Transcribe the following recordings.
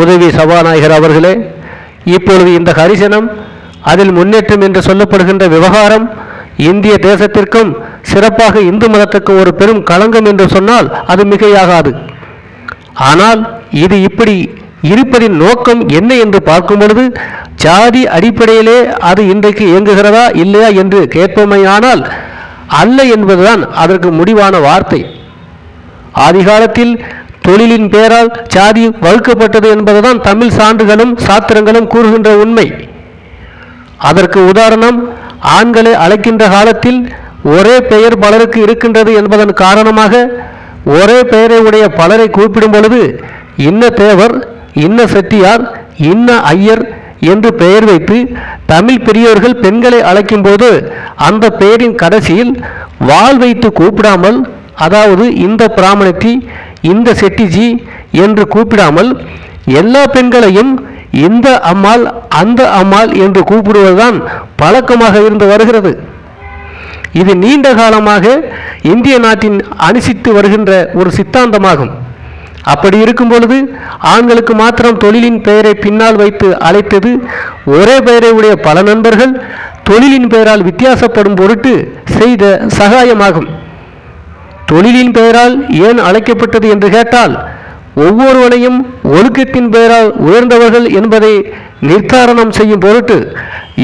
உதவி சபாநாயகர் அவர்களே இப்பொழுது இந்த ஹரிசனம் அதில் முன்னேற்றம் என்று சொல்லப்படுகின்ற விவகாரம் இந்திய தேசத்திற்கும் சிறப்பாக இந்து மதத்துக்கும் ஒரு பெரும் களங்கம் என்று சொன்னால் அது மிகையாகாது. ஆனால் இது இப்படி இருப்பதின் நோக்கம் என்ன என்று பார்க்கும் பொழுது ஜாதி அடிப்படையிலே அது இன்றைக்கு இயங்குகிறதா இல்லையா என்று கேட்போமையானால் அல்ல என்பதுதான் அதற்கு முடிவான வார்த்தை. ஆதிகாலத்தில் தொழிலின் பெயரால் சாதி வகுக்கப்பட்டது என்பதுதான் தமிழ் சான்றுகளும் சாத்திரங்களும் கூறுகின்ற உண்மை. அதற்கு உதாரணம் ஆண்களை அழைக்கின்ற காலத்தில் ஒரே பெயர் பலருக்கு இருக்கின்றது என்பதன் காரணமாக ஒரே பெயரை உடைய பலரை கூப்பிடும் பொழுது இன்ன தேவர் இன்ன செட்டியார் இன்ன ஐயர் என்று பெயர் வைத்து தமிழ் பெரியவர்கள் பெண்களை அழைக்கும்போது அந்த பெயரின் கடைசியில் வாள் வைத்து கூப்பிடாமல் அதாவது இந்த பிராமணத்தி இந்த செட்டிஜி என்று கூப்பிடாமல் எல்லா பெண்களையும் இந்த அம்மாள் அந்த அம்மாள் என்று கூப்பிடுவதுதான் பழக்கமாக இருந்து வருகிறது. இது நீண்ட காலமாக இந்திய நாட்டின் அனுசித்து வருகின்ற ஒரு சித்தாந்தமாகும். அப்படி இருக்கும் பொழுது ஆண்களுக்கு மாத்திரம் தொழிலின் பெயரை பின்னால் வைத்து அழைத்தது ஒரே பெயரை உடைய பல நண்பர்கள் தொழிலின் பெயரால் வித்தியாசப்படும் பொருட்டு செய்த சகாயமாகும். தொழிலின் பெயரால் ஏன் அழைக்கப்பட்டது என்று கேட்டால் ஒவ்வொருவனையும் ஒழுக்கத்தின் பெயரால் உயர்ந்தவர்கள் என்பதை நிர்தாரணம் செய்யும் பொருட்டு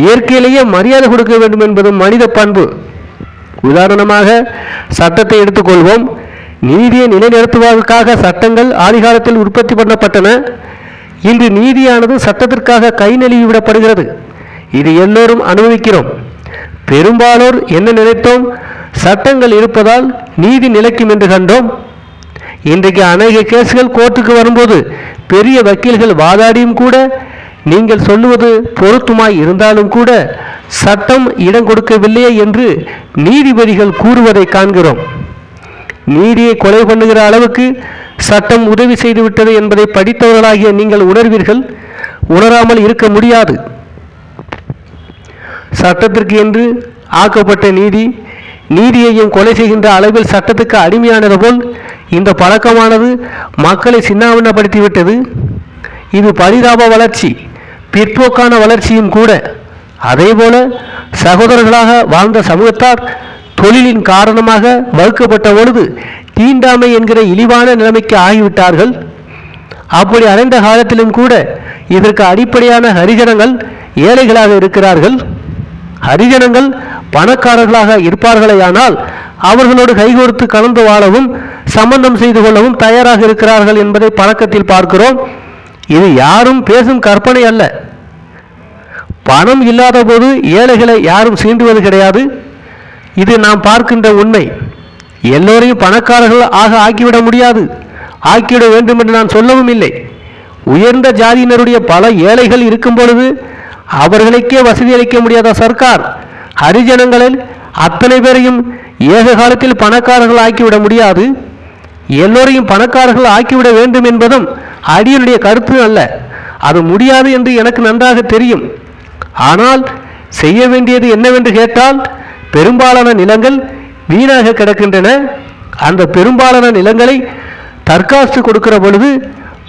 இயற்கையிலேயே மரியாதை கொடுக்க வேண்டும் என்பது மனித பண்பு. உதாரணமாக சட்டத்தை எடுத்துக்கொள்வோம். நீதியை நிலைநிறுத்துவதற்காக சட்டங்கள் ஆதிகாலத்தில் உற்பத்தி பண்ணப்பட்டன. இன்று நீதியானது சட்டத்திற்காக கை நழுவி விடப்படுகிறது இது எல்லோரும் அனுபவிக்கிறோம். பெரும்பாலோர் என்ன நினைத்தோம்? சட்டங்கள் இருப்பதால் நீதி நிலைக்கும் என்று கண்டோம். இன்றைக்கு அநேக கேஸ்கள் கோர்ட்டுக்கு வரும்போது பெரிய வக்கீல்கள் வாதாடியும் கூட நீங்கள் சொல்லுவது பொருத்தமாய் இருந்தாலும் கூட சட்டம் இடம் கொடுக்கவில்லையே என்று நீதிபதிகள் கூறுவதை காண்கிறோம். நீதியை கொலை பண்ணுகிற அளவுக்கு சட்டம் உதவி செய்துவிட்டது என்பதை படித்தவர்களாகிய நீங்கள் உணர்வீர்கள். உணராமல் இருக்க முடியாது. சட்டத்திற்கு என்று ஆக்கப்பட்ட நீதி நீதியையும் கொலை செய்கின்ற அளவில் சட்டத்துக்கு அடிமையானது போல் இந்த பழக்கமானது மக்களை சின்னாவினப்படுத்திவிட்டது இது பரிதாப வளர்ச்சி பிற்போக்கான வளர்ச்சியும் கூட. அதேபோல சகோதரர்களாக வாழ்ந்த சமூகத்தார் தொழிலின் காரணமாக வகுக்கப்பட்ட பொழுது தீண்டாமை என்கிற இழிவான நிலைமைக்கு ஆகிவிட்டார்கள். அப்படி அடைந்த காலத்திலும் கூட இதற்கு அடிப்படையான ஹரிஜனங்கள் ஏழைகளாக இருக்கிறார்கள். ஹரிஜனங்கள் பணக்காரர்களாக இருப்பார்களேயானால் அவர்களோடு கைகோர்த்து கலந்து வாழவும் சம்பந்தம் செய்து கொள்ளவும் தயாராக இருக்கிறார்கள் என்பதை பழக்கத்தில் பார்க்கிறோம். இது யாரும் பேசும் கற்பனை அல்ல. பணம் இல்லாத போது ஏழைகளை யாரும் சீண்டுவது கிடையாது. இது நாம் பார்க்கின்ற உண்மை. எல்லோரையும் பணக்காரர்கள் ஆக ஆக்கிவிட முடியாது. ஆக்கிவிட வேண்டும் என்று நான் சொல்லவும் இல்லை. உயர்ந்த ஜாதியினருடைய பல ஏழைகள் இருக்கும் பொழுது அவர்களுக்கே வசதி அளிக்க முடியாத சர்க்கார். ஹரிஜனங்களில் அத்தனை பேரையும் ஏக காலத்தில் பணக்காரர்கள் ஆக்கிவிட முடியாது. எல்லோரையும் பணக்காரர்கள் ஆக்கிவிட வேண்டும் என்பதும் அடியனுடைய கருத்து அல்ல. அது முடியாது என்று எனக்கு நன்றாக தெரியும். ஆனால் செய்ய வேண்டியது என்னவென்று கேட்டால் பெரும்பாலான நிலங்கள் வீணாக கிடக்கின்றன. அந்த பெரும்பாலான நிலங்களை தற்காத்து கொடுக்கிற பொழுது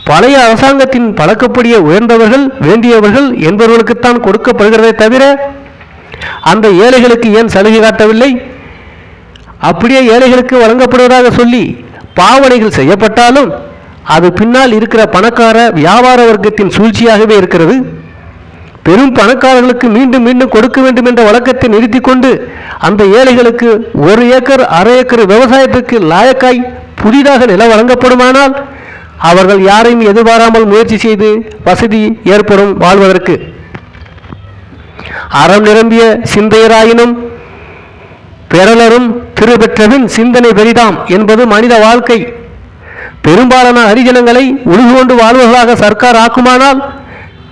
பழைய அரசாங்கத்தின் பழக்கப்படிய உயர்ந்தவர்கள் வேண்டியவர்கள் என்பவர்களுக்குத்தான் கொடுக்கப்படுகிறதே தவிர அந்த ஏழைகளுக்கு ஏன் சலுகை காட்டவில்லை? அப்படியே ஏழைகளுக்கு வழங்கப்படுவதாக சொல்லி பாவனைகள் செய்யப்பட்டாலும் அது பின்னால் இருக்கிற பணக்கார வியாபார வர்க்கத்தின் சூழ்ச்சியாகவே இருக்கிறது. பெரும் பணக்காரர்களுக்கு மீண்டும் மீண்டும் கொடுக்க வேண்டும் என்ற வழக்கத்தை நிறுத்தி கொண்டு அந்த ஏழைகளுக்கு ஒரு ஏக்கர் அரை ஏக்கர் விவசாயத்துக்கு லாயக்காய் புதிதாக நிலம் வழங்கப்படுமானால் அவர்கள் யாரையும் எதிர்பாராமல் முயற்சி செய்து வசதி ஏற்படும் வாழ்வதற்கு. அறம் நிரம்பிய சிந்தையராயினும் பிறலரும் திருபெற்றவின் சிந்தனை பெரிதாம் என்பது மனித வாழ்க்கை. பெரும்பாலான ஹரிஜனங்களை உழுகொண்டு வாழ்வர்களாக சர்க்கார் ஆக்குமானால்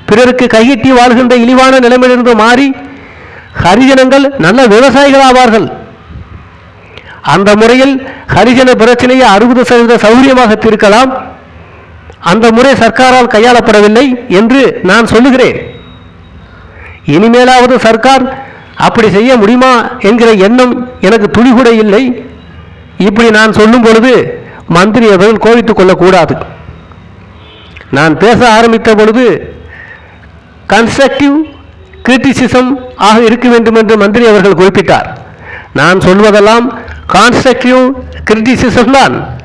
பிறருக்கு கையிட்டி வாழ்கின்ற இழிவான நிலைமையிலிருந்து மாறி ஹரிஜனங்கள் நல்ல விவசாயிகள் ஆவார்கள் அந்த முறையில் ஹரிஜன பிரச்சனையை அறுபது சதவீத சௌகரியமாக தீர்க்கலாம். அந்த முறை சர்க்காரால் கையாளப்படவில்லை என்று நான் சொல்லுகிறேன். இனிமேலாவது சர்க்கார் அப்படி செய்ய முடியுமா என்கிற எண்ணம் எனக்கு துளி கூட இல்லை. இப்படி நான் சொல்லும் பொழுது மந்திரி அவர்கள் கோவித்துக் கொள்ளக்கூடாது. நான் பேச ஆரம்பித்த பொழுது கன்ஸ்ட்ரக்டிவ் கிரிட்டிசிசம் ஆக இருக்க வேண்டும் என்று மந்திரி அவர்கள் குறிப்பிட்டார். நான் சொல்வதெல்லாம் கான்ஸ்ட்ரக்டிவ் கிரிட்டிசிசம் தான்.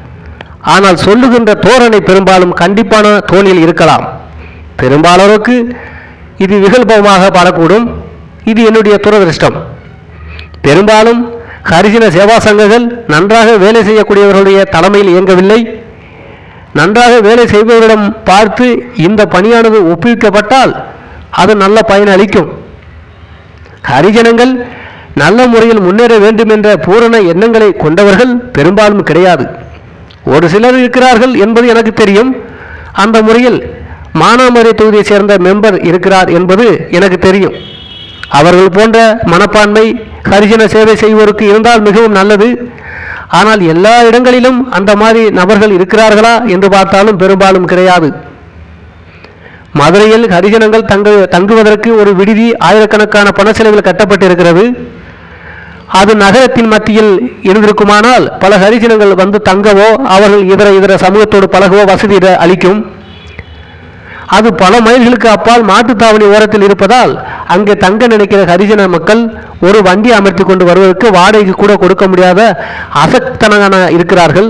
ஆனால் சொல்லுகின்ற தோரணை பெரும்பாலும் கண்டிப்பான தோணியில் இருக்கலாம். பெரும்பாலோருக்கு இது விகல்பமாக பாடக்கூடும். இது என்னுடைய துரதிருஷ்டம். பெரும்பாலும் ஹரிஜன சேவா சங்கங்கள் நன்றாக வேலை செய்யக்கூடியவர்களுடைய தலைமையில் இயங்கவில்லை. நன்றாக வேலை செய்பவரிடம் பார்த்து இந்த பணியானது ஒப்புவிக்கப்பட்டால் அது நல்ல பயன் அளிக்கும். ஹரிஜனங்கள் நல்ல முறையில் முன்னேற வேண்டும் என்ற பூரண எண்ணங்களை கொண்டவர்கள் பெரும்பாலும் கிடையாது. ஒரு சிலர் இருக்கிறார்கள் என்பது எனக்கு தெரியும். அந்த முறையில் மானாமரை தொகுதியைச் சேர்ந்த மெம்பர் இருக்கிறார் என்பது எனக்கு தெரியும். அவர்கள் போன்ற மனப்பான்மை ஹரிஜன சேவை செய்வோருக்கு இருந்தால் மிகவும் நல்லது. ஆனால் எல்லா இடங்களிலும் அந்த மாதிரி நபர்கள் இருக்கிறார்களா என்று பார்த்தாலும் பெரும்பாலும் கிடையாது. மதுரையில் ஹரிஜனங்கள் தங்கு தங்குவதற்கு ஒரு விடுதி ஆயிரக்கணக்கான பண செலவில் கட்டப்பட்டிருக்கிறது. அது நகரத்தின் மத்தியில் இருந்திருக்குமானால் பல ஹரிஜனங்கள் வந்து தங்கவோ அவர்கள் இதர இதர சமூகத்தோடு பழகவோ வசதி அளிக்கும். அது பல மைல்களுக்கு அப்பால் மாட்டுத்தாவணி ஓரத்தில் இருப்பதால் அங்கே தங்க நினைக்கிற ஹரிஜன மக்கள் ஒரு வண்டி அமர்த்தி கொண்டு வருவதற்கு வாடகைக்கு கூட கொடுக்க முடியாத அசக்தனான இருக்கிறார்கள்.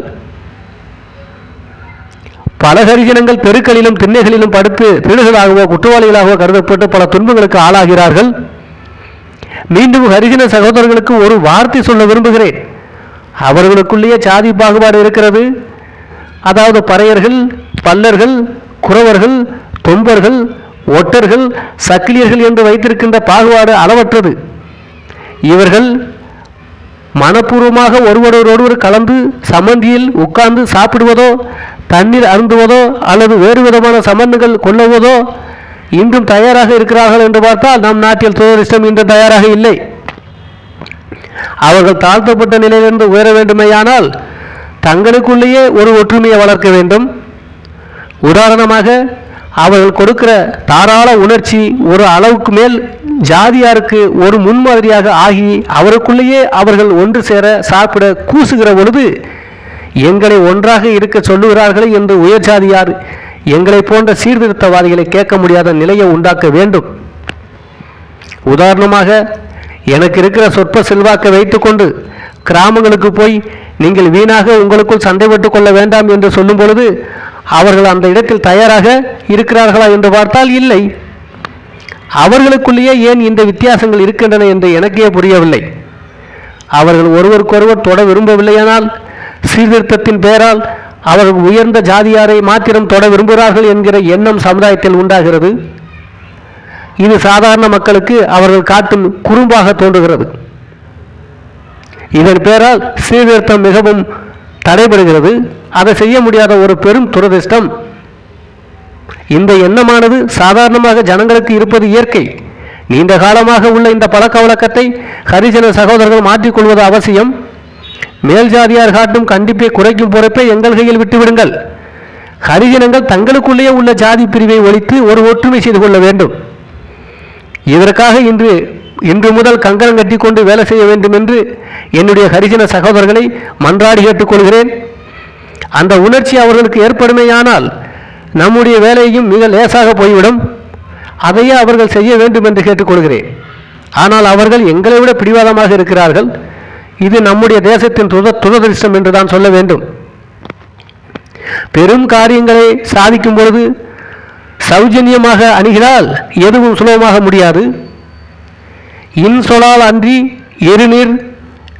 பல ஹரிஜனங்கள் தெருக்களிலும் திண்ணைகளிலும் படுத்து திருடுகளாகவோ குற்றவாளிகளாகவோ கருதப்பட்டு பல துன்பங்களுக்கு ஆளாகிறார்கள். மீண்டும் ஹரிஜன சகோதரர்களுக்கு ஒரு வார்த்தை சொல்ல விரும்புகிறேன். அவர்களுக்குள்ளேயே சாதி பாகுபாடு இருக்கிறது. அதாவது பறையர்கள் பல்லர்கள் குறவர்கள் தொம்பர்கள் ஒட்டர்கள் சக்கிலியர்கள் என்று வைத்திருக்கின்ற பாகுபாடு அளவற்றது. இவர்கள் மனப்பூர்வமாக ஒருவரோடொருவர் கலந்து சமந்தியில் உட்கார்ந்து சாப்பிடுவதோ தண்ணீர் அருந்துவதோ அல்லது வேறு விதமான சம்பந்தங்கள் கொள்ளுவதோ இன்றும் தயாராக இருக்கிறார்கள் என்று பார்த்தால் நம் நாட்டில் துரதிருஷ்டம் இன்றும் தயாராக இல்லை. அவர்கள் தாழ்த்தப்பட்ட நிலையிலிருந்து உயர வேண்டுமேயானால் தங்களுக்குள்ளேயே ஒரு ஒற்றுமையை வளர்க்க வேண்டும். உதாரணமாக அவர்கள் கொடுக்கிற தாராள உணர்ச்சி ஒரு அளவுக்கு மேல் ஜாதியாருக்கு ஒரு முன்மாதிரியாக ஆகி அவருக்குள்ளேயே அவர்கள் ஒன்று சேர சாப்பிட கூசுகிற பொழுது எங்களை ஒன்றாக இருக்க சொல்லுகிறார்களே என்று உயர் ஜாதியார் எங்களை போன்ற சீர்திருத்தவாதிகளை கேட்க முடியாத நிலையை உண்டாக்க வேண்டும். உதாரணமாக எனக்கு இருக்கிற சொற்ப செல்வாக்கை வைத்துக்கொண்டு கிராமங்களுக்கு போய் நீங்கள் வீணாக உங்களுக்குள் சண்டை கொள்ள வேண்டாம் என்று சொல்லும் பொழுது அவர்கள் அந்த இடத்தில் தயாராக இருக்கிறார்களா என்று பார்த்தால் இல்லை. அவர்களுக்குள்ளேயே ஏன் இந்த வித்தியாசங்கள் இருக்கின்றன என்று எனக்கே புரியவில்லை. அவர்கள் ஒருவருக்கொருவர் தொட விரும்பவில்லையானால் சீர்திருத்தத்தின் பெயரால் அவர்கள் உயர்ந்த ஜாதியாரை மாத்திரம் தொட விரும்புகிறார்கள் என்கிற எண்ணம் சமுதாயத்தில் உண்டாகிறது. இது சாதாரண மக்களுக்கு அவர்கள் காட்டும் குறும்பாக தோன்றுகிறது. இதன் பெயரால் சீர்திருத்தம் மிகவும் தடைபடுகிறது. அதை செய்ய முடியாத ஒரு பெரும் துரதிர்ஷ்டம். இந்த எண்ணமானது சாதாரணமாக ஜனங்களுக்கு இருப்பது இயற்கை. நீண்ட காலமாக உள்ள இந்த பழக்க வழக்கத்தை ஹரிஜன சகோதரர்கள் மாற்றிக்கொள்வது அவசியம். மேல் ஜாதியார் காட்டும் கண்டிப்பை குறைக்கும் பொறுப்பை எங்கள் கையில் விட்டுவிடுங்கள். ஹரிஜனங்கள் தங்களுக்குள்ளேயே உள்ள ஜாதி பிரிவை ஒழித்து ஒரு ஒற்றுமை செய்து கொள்ள வேண்டும். இதற்காக இன்று இன்று முதல் கங்கணம் கட்டிக்கொண்டு வேலை செய்ய வேண்டும் என்று என்னுடைய ஹரிஜன சகோதரர்களை மன்றாடி கேட்டுக்கொள்கிறேன். அந்த உணர்ச்சி அவர்களுக்கு ஏற்படுமேயானால் நம்முடைய வேலையும் மிக லேசாக போய்விடும். அதையே அவர்கள் செய்ய வேண்டும் என்று கேட்டுக்கொள்கிறேன். ஆனால் அவர்கள் எங்களை விட பிடிவாதமாக இருக்கிறார்கள். இது நம்முடைய தேசத்தின் துத துரதிருஷ்டம் என்று தான் சொல்ல வேண்டும். பெரும் காரியங்களை சாதிக்கும் பொழுது சௌஜன்யமாக அணுகினால் எதுவும் சுலபமாக முடியாது. இன்சொலால் அன்றி எருநீர்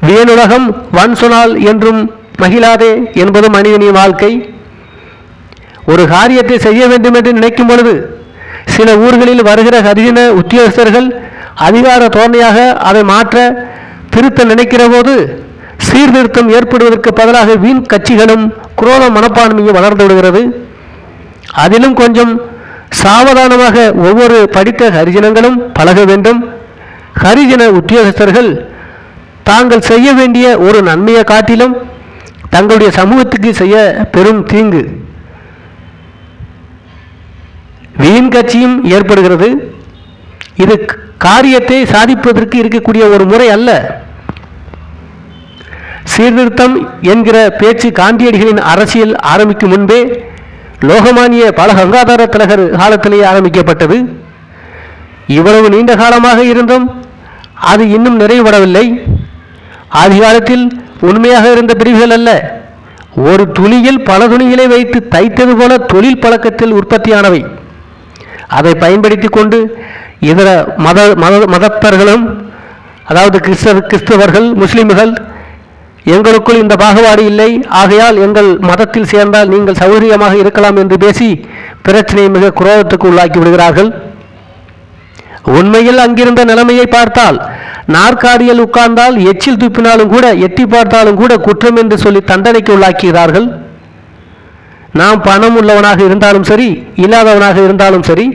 வேணுலகம் வன் சொனால் என்றும் மகிழாதே என்பது மனிதனின் வாழ்க்கை. ஒரு காரியத்தை செய்ய வேண்டும் என்று நினைக்கும் பொழுது சில ஊர்களில் வருகிற ஹரிஜன உத்தியோகஸ்தர்கள் அதிகார தோரணையாக அதை மாற்ற திருத்த நினைக்கிற போது சீர்திருத்தம் ஏற்படுவதற்கு பதிலாக வீண் கட்சிகளும் குரோத மனப்பான்மையும் வளர்ந்து விடுகிறது. அதிலும் கொஞ்சம் சாவதானமாக ஒவ்வொரு படித்த ஹரிஜனங்களும் பழக வேண்டும். ஹரிஜன உத்தியோகஸ்தர்கள் தாங்கள் செய்ய வேண்டிய ஒரு நன்மையை காட்டிலும் தங்களுடைய சமூகத்துக்கு செய்ய பெரும் தீங்கு. வீண் கட்சியும் ஏற்படுகிறது. இது காரியத்தை சாதிப்பதற்கு இருக்கக்கூடிய ஒரு முறை அல்ல. சீர்திருத்தம் என்கிற பேச்சு காந்தியடிகளின் அரசியல் ஆரம்பிக்கும் முன்பே லோகமானிய பல கங்காதார திலகர் காலத்திலேயே ஆரம்பிக்கப்பட்டது. இவ்வளவு நீண்ட காலமாக இருந்தும் அது இன்னும் நிறைவுபடவில்லை. ஆதி காலத்தில் உண்மையாக இருந்த பிரிவுகள் அல்ல. ஒரு துணியில் பல துணிகளை வைத்து தைத்தது போல தொழில் பழக்கத்தில் உற்பத்தியானவை. அதை பயன்படுத்தி கொண்டு இதர மத மத மதத்தர்களும் அதாவது கிறிஸ்தவ கிறிஸ்தவர்கள் முஸ்லிம்கள் எங்களுக்குள் இந்த பாகுபாடு இல்லை. ஆகையால் எங்கள் மதத்தில் சேர்ந்தால் நீங்கள் சௌகரியமாக இருக்கலாம் என்று பேசி பிரச்சனையை மிக குரோதத்துக்கு உள்ளாக்கி விடுகிறார்கள். உண்மையில் அங்கிருந்த நிலைமையை பார்த்தால் நாற்காலியில் உட்கார்ந்தால் எச்சில் துப்பினாலும் கூட எட்டி பார்த்தாலும் கூட குற்றம் என்று சொல்லி தண்டனைக்கு உள்ளாக்குகிறார்கள். நாம் பணம் உள்ளவனாக இருந்தாலும் சரி இல்லாதவனாக இருந்தாலும் சரி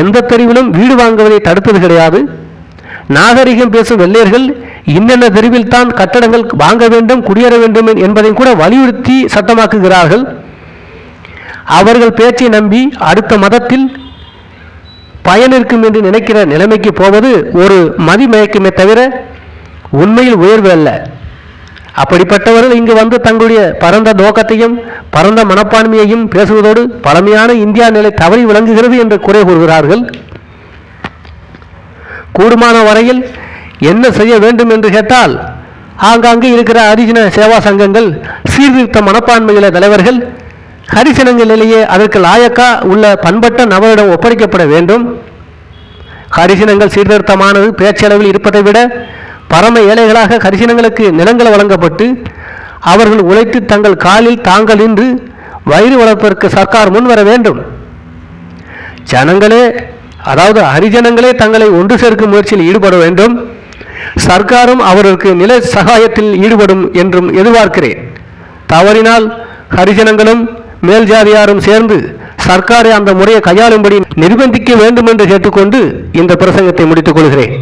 எந்த தெருவிலும் வீடு வாங்குவதை தடுத்தது கிடையாது. நாகரிகம் பேசும் வெள்ளையர்கள் இன்னென்ன தெருவில் தான் கட்டடங்கள் வாங்க வேண்டும் குடியேற வேண்டும் என்பதையும் கூட வலியுறுத்தி சட்டமாக்குகிறார்கள். அவர்கள் பேச்சை நம்பி அடுத்த மதத்தில் பயனிருக்கும் என்று நினைக்கிற நிலைமைக்கு போவது ஒரு மதிமயக்கமே தவிர உண்மையில் உயர்வு அல்ல. அப்படிப்பட்டவர்கள் இங்கு வந்து தங்களுடைய பரந்த நோக்கத்தையும் பரந்த மனப்பான்மையையும் பேசுவதோடு பழமையான இந்தியா நிலை தவறி விளங்குகிறது என்று குறை கூறுகிறார்கள். கூடுமான வரையில் என்ன செய்ய வேண்டும் என்று கேட்டால் ஆங்காங்கு இருக்கிற ஹரிஜன சேவா சங்கங்கள் சீர்திருத்த மனப்பான்மையுள்ள தலைவர்கள் ஹரிசனங்களிலேயே அதற்கு லாயக்கா உள்ள பண்பட்ட நபரிடம் ஒப்படைக்கப்பட வேண்டும். ஹரிசனங்கள் சீர்திருத்தமானது பேச்சளவில் இருப்பதை விட பரம ஏழைகளாக ஹரிசனங்களுக்கு நிலங்கள் வழங்கப்பட்டு அவர்கள் உழைத்து தங்கள் காலில் தாங்கள் நின்று வயிறு வளர்ப்பதற்கு சர்க்கார் முன் வர வேண்டும். ஜனங்களே அதாவது ஹரிஜனங்களே தங்களை ஒன்று சேர்க்கும் முயற்சியில் ஈடுபட வேண்டும். சர்க்காரும் அவருக்கு நில சகாயத்தில் ஈடுபடும் என்றும் எதிர்பார்க்கிறேன். தவறினால் ஹரிஜனங்களும் மேல் ஜாதியாரும் சேர்ந்து சர்க்காரை அந்த முறையை கையாளும்படி நிர்பந்திக்க வேண்டும் என்று கேட்டுக்கொண்டு இந்த பிரசங்கத்தை முடித்துக் கொள்கிறேன்.